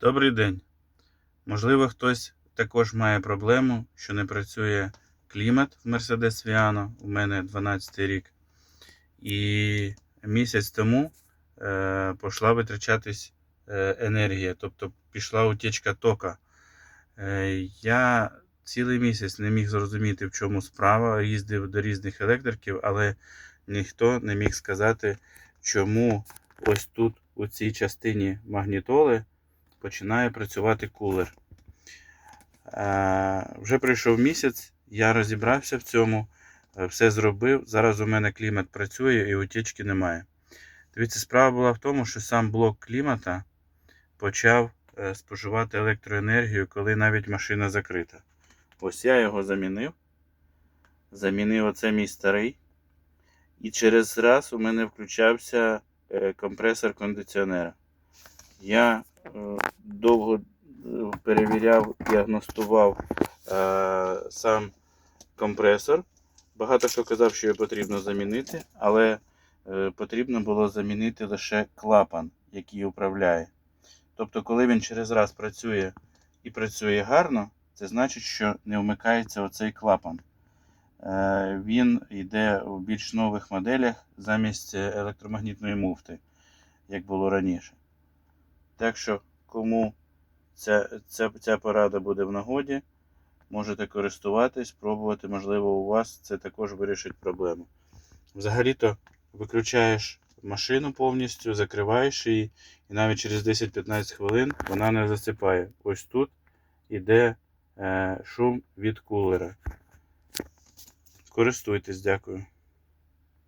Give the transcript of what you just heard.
Добрий день. Можливо, хтось також має проблему, що не працює клімат в Mercedes Viano. У мене 12 рік. І місяць тому е, пішла витрачатись е, енергія, тобто пішла утічка тока. Е, я цілий місяць не міг зрозуміти, в чому справа. Їздив до різних електриків, але ніхто не міг сказати, чому ось тут, у цій частині магнітоли, починає працювати кулер. Е, вже пройшов місяць, я розібрався в цьому, е, все зробив. Зараз у мене клімат працює і утічки немає. Дивіться, справа була в тому, що сам блок клімата почав е, споживати електроенергію, коли навіть машина закрита. Ось я його замінив. Замінив оце мій старий. І через раз у мене включався е, компресор кондиціонера. Я довго е, перевіряв, діагностував е, сам компресор. Багато хто казав, що його потрібно замінити, але е, потрібно було замінити лише клапан, який управляє. Тобто, коли він через раз працює і працює гарно, це значить, що не вмикається оцей клапан. Він йде в більш нових моделях замість електромагнітної муфти, як було раніше. Так що, кому ця, ця, ця порада буде в нагоді, можете користуватись, пробувати, можливо, у вас це також вирішить проблему. Взагалі-то виключаєш машину повністю, закриваєш її, і навіть через 10-15 хвилин вона не засипає. Ось тут іде е, шум від кулера. Користуйтесь, дякую.